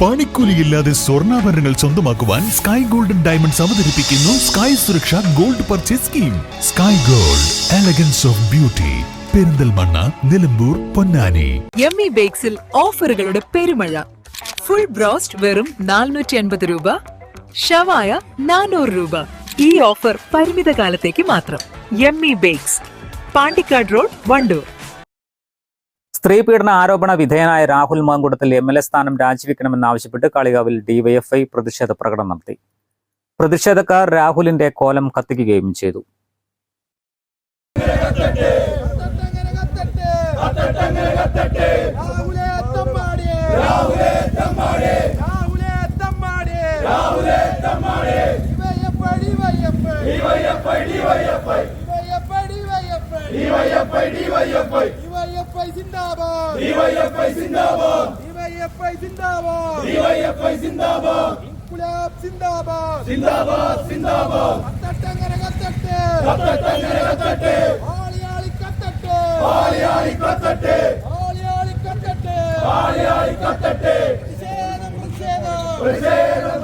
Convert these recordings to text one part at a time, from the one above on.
പണിക്കൂലിയില്ലാതെ സ്വർണാഭരണങ്ങൾ സ്വന്തമാക്കുവാൻ Sky golden diamonds അവതരിപ്പിക്കുന്നു സ്കൈ സുരക്ഷ gold purchase scheme Sky gold elegance of beauty Perinthalmanna Nilambur Ponnani. Yummy ബേക്സിൽ ഓഫറുകളുടെ പെരുമഴ. ഫുൾ ബ്രോസ്റ്റ് വെറും നാനൂറ്റി അൻപത് രൂപ. ഷവായ നാനൂറ് രൂപ. ഈ ഓഫർ പരിമിത കാലത്തേക്ക് മാത്രം Yummy Bakes Pandikkad road Wandoor. സ്ത്രീ പീഡന ആരോപണ വിധേയനായ Rahul Mankoottathil M L A സ്ഥാനം രാജിവെക്കണമെന്നാവശ്യപ്പെട്ട് കാളികാവിൽ ഡിവൈഎഫ്ഐ പ്രതിഷേധ പ്രകടനം നടത്തി. പ്രതിഷേധക്കാർ രാഹുലിന്റെ കോലം കത്തിക്കുകയും ചെയ്തു. டிவைஎஃப்ஐ டிவைஎஃப்ஐ டிவைஎஃப்ஐ ஜிந்தாபாத் டிவைஎஃப்ஐ ஜிந்தாபாத் டிவைஎஃப்ஐ ஜிந்தாபாத் டிவைஎஃப்ஐ ஜிந்தாபாத் இன்குலாப் ஜிந்தாபாத் ஜிந்தாபாத் ஜிந்தாபாத் கத்தட்டங்கர கத்தட்டு கத்தட்டங்கர கத்தட்டு ஆளியாளி கத்தட்டு ஆளியாளி கத்தட்டு ஆளியாளி கத்தட்டு ஆளியாளி கத்தட்டு பிரசேதம்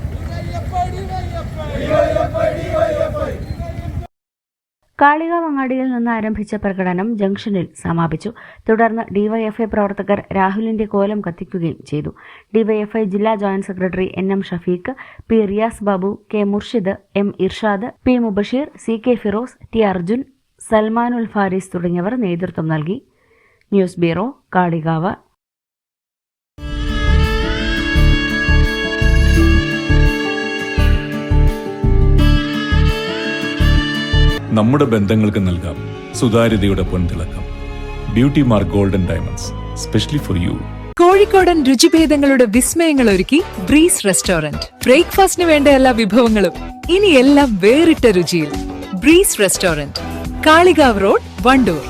കാളികാവ് അങ്ങാടിയിൽ നിന്ന് ആരംഭിച്ച പ്രകടനം ജംഗ്ഷനിൽ സമാപിച്ചു. തുടർന്ന് ഡിവൈഎഫ്ഐ പ്രവർത്തകർ രാഹുലിന്റെ കോലം കത്തിക്കുകയും ചെയ്തു. ഡിവൈഎഫ്ഐ ജില്ലാ joint secretary N M Shafeeq P Riyas Babu K Murshid M Irshad P Mubasheer C K Firoz T Arjun Salmanul Faris തുടങ്ങിയവർ നേതൃത്വം നൽകി. News bureau Kalikavu. നമ്മുടെ ബന്ധങ്ങൾക്ക് നൽകാം. സുതാര്യതയുടെ പൊൻതിളക്കം. Beauty Mark Golden Diamonds specially for you കോഴിക്കോടൻ രുചിഭേദങ്ങളുടെ വിസ്മയങ്ങൾ ഒരുക്കി ബ്രീസ് റെസ്റ്റോറന്റ് ബ്രേക്ക്ഫാസ്റ്റിന് വേണ്ട എല്ലാ വിഭവങ്ങളും ഇനി എല്ലാം വേറിട്ട രുചിയിൽ. Breeze restaurant Kalikavu road Wandoor.